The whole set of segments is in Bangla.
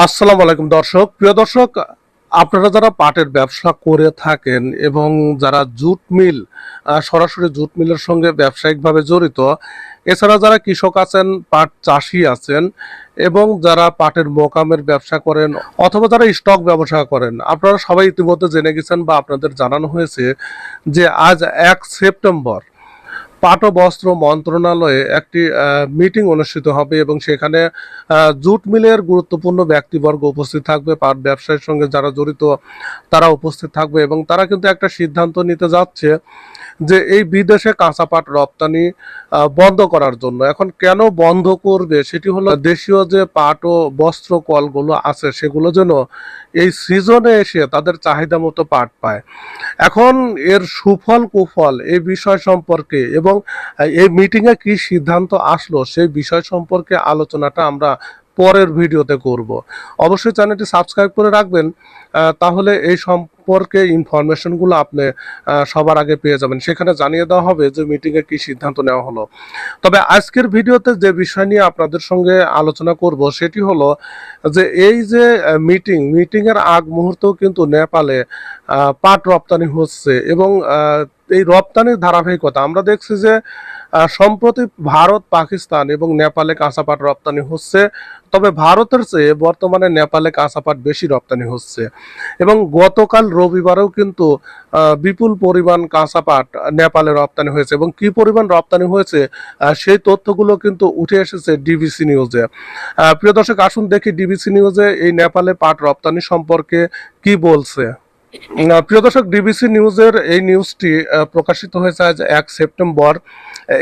আসসালামু আলাইকুম দর্শক। প্রিয় দর্শক, আপনারা যারা পাটের ব্যবসা করে থাকেন এবং যারা জুট মিল সরাসরি জুট মিলের সঙ্গে ব্যবসায়িকভাবে জড়িত, এছাড়া যারা কৃষক আছেন, পাট চাষি আছেন এবং যারা পাটের মোকামের ব্যবসা করেন অথবা যারা স্টক ব্যবসা করেন, আপনারা সবাই ইতিমধ্যে জেনে গেছেন বা আপনাদের জানানো হয়েছে যে আজ এক সেপ্টেম্বর পাট বস্ত্র মন্ত্রণালয়ে একটি মিটিং অনুষ্ঠিত হবে এবং সেখানে জুট মিলের গুরুত্বপূর্ণ ব্যক্তিবর্গ উপস্থিত থাকবে, পাট ব্যবসায়ের সঙ্গে যারা জড়িত তারা উপস্থিত থাকবে এবং তারা কিন্তু একটা সিদ্ধান্ত নিতে যাচ্ছে যে এই বিদেশে কাঁচা পাট রপ্তানি বন্ধ করার জন্য। এখন কেন বন্ধ করবে? সেটি হলো দেশীয় যে পাট ও বস্ত্র কলগুলো আছে, সেগুলো যেন এই সিজনে এসে তাদের চাহিদা মতো পাট পায়। এখন এর সুফল কুফল এই বিষয় সম্পর্কে এবং এই মিটিংয়ে কি সিদ্ধান্ত আসলো সেই বিষয় সম্পর্কে আলোচনাটা আমরা পরের ভিডিওতে করব। অবশ্যই চ্যানেলটি সাবস্ক্রাইব করে রাখবেন তাহলে এই সম্পর্কে ইনফরমেশনগুলো আপনি সবার আগে পেয়ে যাবেন। সেখানে জানিয়ে দেওয়া হবে যে মিটিংয়ে কি সিদ্ধান্ত নেওয়া হলো। তবে আজকের ভিডিওতে যে বিষয় নিয়ে আপনাদের সঙ্গে আলোচনা করব, সেটি হলো যে এই যে মিটিং মিটিংয়ের আগ মুহূর্তেও কিন্তু নেপালে পাট রপ্তানি হচ্ছে এবং এই রপ্তানির ধারাবাহিকতা। আমরা দেখছি যে সম্প্রতি ভারত, পাকিস্তান এবং নেপালে কাঁচা পাট রপ্তানি হচ্ছে। তবে ভারতের চেয়ে বর্তমানে নেপালে কাঁচাপাট বেশি রপ্তানি হচ্ছে। এবং গতকাল রবিবারেও কিন্তু বিপুল পরিমাণ কাঁচাপাট নেপালে রপ্তানি হয়েছে। এবং কি পরিমাণ রপ্তানি হয়েছে সেই তথ্যগুলো কিন্তু উঠে এসেছে ডিবিসি নিউজে। প্রিয় দর্শক, আসুন দেখি ডিবিসি নিউজে এই নেপালে পাট রপ্তানি সম্পর্কে কি বলছে। প্রিয় দর্শক, ডিবিসি নিউজের এই নিউজটি প্রকাশিত হয়েছে আজ এক সেপ্টেম্বর।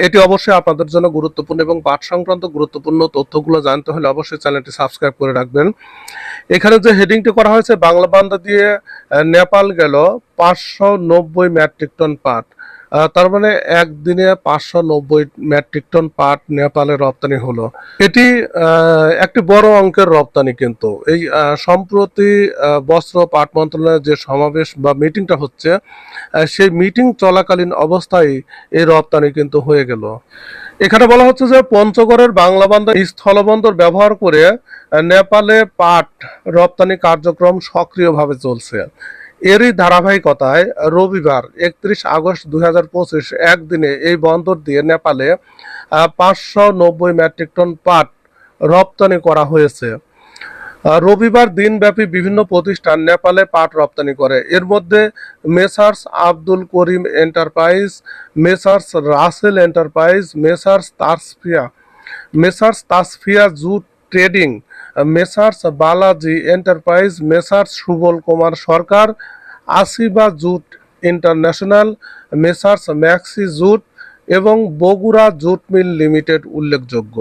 এটি অবশ্যই আপনাদের জন্য গুরুত্বপূর্ণ এবং পাঠ সংক্রান্ত গুরুত্বপূর্ণ তথ্যগুলো জানতে হলে অবশ্যই চ্যানেলটি সাবস্ক্রাইব করে রাখবেন। এখানে যে হেডিংটি করা হয়েছে, বাংলা বান্দা দিয়ে নেপাল গেল পাঁচশো নব্বই মেট্রিক টন পাট। তার মানে একদিনে পাঁচশো নব্বই মেট্রিক টন পাট নেপালে রপ্তানি হলো। এটি একটি বড় অঙ্কের রপ্তানি কিন্তু। এই সম্প্রতি বস্ত্র পাট মন্ত্রণালয়ের যে সমাবেশ বা মিটিংটা হচ্ছে সেই মিটিং চলাকালীন অবস্থায় এই রপ্তানি কিন্তু হয়ে গেল। এখানে বলা হচ্ছে যে পঞ্চগড়ের বাংলা বান্দর স্থলবন্দর ব্যবহার করে নেপালে পাট রপ্তানি কার্যক্রম সক্রিয়ভাবে চলছে। এরই ধারাবাহিকতায় রবিবার একত্রিশ আগস্ট দুই হাজার পঁচিশ একদিনে এই বন্দর দিয়ে নেপালে পাঁচশো নব্বই মেট্রিক টন পাট রপ্তানি করা হয়েছে। রবিবার দিনব্যাপী বিভিন্ন প্রতিষ্ঠান নেপালে পাট রপ্তানি করে। এর মধ্যে messrs Abdul Karim enterprise, messrs Rasel enterprise, messrs Tasfia messrs Tasfia jute trading, messrs Balaji enterprise, messrs Subal Kumar Sarkar, Asiba jute international, messrs maxi jute এবং বগুড়া জুট মিল লিমিটেড উল্লেখযোগ্য।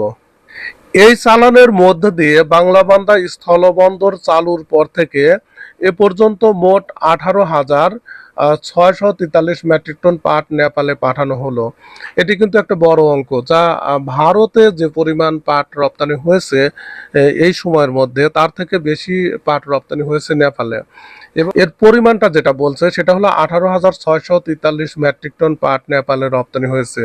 এই চালানের মধ্য দিয়ে বাংলাবান্ধা স্থলবন্দর চালুর পর থেকে এ পর্যন্ত মোট আঠারো হাজার ছয়শো তেতাল্লিশ মেট্রিক টন পাট নেপালে পাঠানো হলো। এটি কিন্তু একটা বড় অঙ্ক, যা ভারতে যে পরিমাণ পাট রপ্তানি হয়েছে এই সময়ের মধ্যে, তার থেকে বেশি পাট রপ্তানি হয়েছে নেপালে। এবং এর পরিমাণটা যেটা বলছে, সেটা হলো আঠারো হাজার ছয়শো তেতাল্লিশ মেট্রিক টন পাট নেপালে রপ্তানি হয়েছে।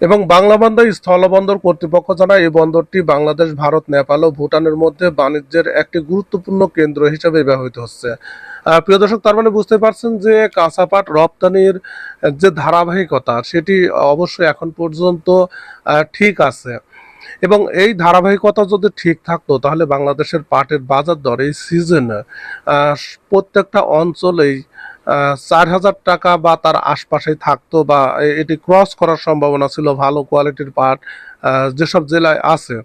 এবং বাংলা বাংলাবান্ধা স্থলবন্দর কর্তৃপক্ষ জানায় এই বন্দরটি বাংলাদেশ, ভারত, নেপাল ও ভুটানের মধ্যে বাণিজ্যের একটি গুরুত্বপূর্ণ কেন্দ্র হিসেবে ব্যবহৃত হচ্ছে। প্রিয় দর্শক, তার মানে বুঝতে পারছেন যে কাঁচা পাট রপ্তানির যে ধারাবাহিকতা সেটি অবশ্যই এখন পর্যন্ত ঠিক আছে। এবং এই ধারাবাহিকতা যদি ঠিক থাকতো, তাহলে বাংলাদেশের পাটের বাজার দর এই সিজনে প্রত্যেকটা অঞ্চলেই চার হাজার টাকা বা তার আশপাশে থাকতো বা এটি ক্রস করার সম্ভাবনা ছিল, ভালো কোয়ালিটির পাট যেসব জেলায় আছে।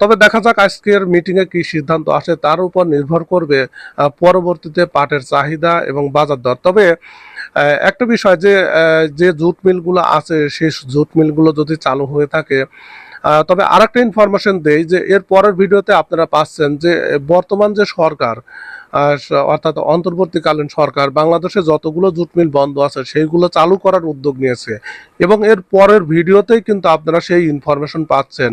তবে দেখা যাক আজকের মিটিংয়ে কি সিদ্ধান্ত আসে। তার উপর নির্ভর করবে পরবর্তীতে পাটের চাহিদা এবং বাজার দর। তবে একটা বিষয় যে যে জুট মিলগুলো আছে সেই জুট মিলগুলো যদি চালু হয়ে থাকে তবে আরেকটা ইনফরমেশন দেই যে এর পরের ভিডিওতে আপনারা পাচ্ছেন যে বর্তমান যে সরকার অর্থাৎ অন্তর্বর্তীকালীন সরকার, বাংলাদেশে যতগুলো জুট মিল বন্ধ আছে, সেইগুলো চালু করার উদ্যোগ নিয়েছে। এবং এর পরের ভিডিওতেই কিন্তু আপনারা সেই ইনফরমেশন পাচ্ছেন।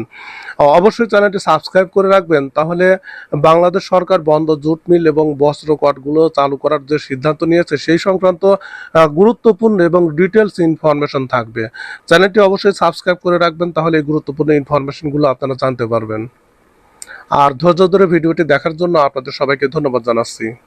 অবশ্যই চ্যানেলটি সাবস্ক্রাইব করে রাখবেন, তাহলে বাংলাদেশ সরকার বন্ধ জুট মিল এবং বস্ত্র কটগুলো চালু করার যে সিদ্ধান্ত নিয়েছে, সেই সংক্রান্ত গুরুত্বপূর্ণ এবং ডিটেলস ইনফরমেশন থাকবে। চ্যানেলটি অবশ্যই সাবস্ক্রাইব করে রাখবেন, তাহলে এই গুরুত্বপূর্ণ ইনফরমেশনগুলো আপনারা জানতে পারবেন। আর ধৈর্য ধরে ভিডিওটি দেখার জন্য আপনাদের সবাইকে ধন্যবাদ জানাচ্ছি।